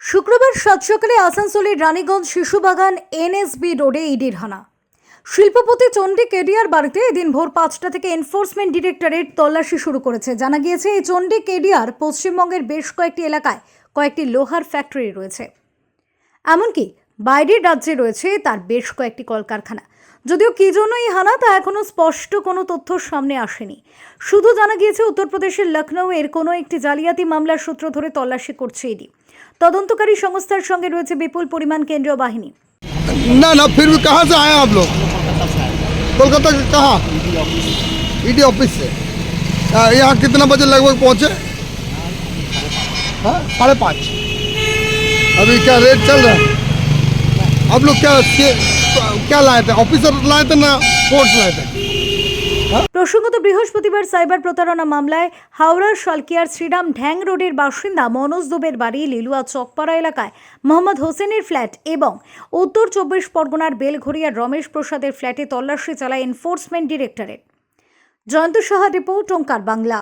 শুক্রবার সাত সকালে আসানসোলের রানীগঞ্জ শিশুবাগান এনএসবি রোডে ইডির হানা। শিল্পপতি চণ্ডী কেডিয়ার বাড়িতে এদিন ভোর পাঁচটা থেকে এনফোর্সমেন্ট ডিরেক্টরেট তল্লাশি শুরু করেছে। জানা গিয়েছে, এই চণ্ডী কেডিয়ার পশ্চিমবঙ্গের বেশ কয়েকটি এলাকায় কয়েকটি লোহার ফ্যাক্টরি রয়েছে। এমনকি বাইরের রাজ্যে রয়েছে তার বেশ কয়েকটি কলকারখানা যদিও কী জন্য এই হানা তা এখনও স্পষ্ট কোনো তথ্য সামনে আসেনি শুধু জানা গিয়েছে উত্তরপ্রদেশের লখনৌ এর কোনো একটি জালিয়াতি মামলার সূত্র ধরে তল্লাশি করছে ইডি তদন্তকারী সংস্থার সঙ্গে রয়েছে বিপুল পরিমাণ কেন্দ্রীয় বাহিনী ना ना फिर भी कहाँ से आए आप लोग कोलकाता के कहाँ ईडी ऑफिस से आ, यहाँ कितना बजे लगभग पहुँचे हाँ साढ़े पाँच अभी क्या रेट चल रहा है आप लोग क्या क्या- क्या लाए थे ऑफिसर लाए थे ना फोर्स लाए थे প্রসঙ্গত বৃহস্পতিবার সাইবার প্রতারণা মামলায় হাওড়ার শালকিয়ার শ্রীরাম ঢ্যাং রোডের বাসিন্দা মনোজ দুবের বাড়ি লিলুয়া চকপাড়া এলাকায় মোহাম্মদ হোসেনের ফ্ল্যাট এবং উত্তর চব্বিশ পরগনার বেলঘরিয়ার রমেশ প্রসাদের ফ্ল্যাটে তল্লাশি চালায় enforcement directorate Jayanta Saha report Omkar Bangla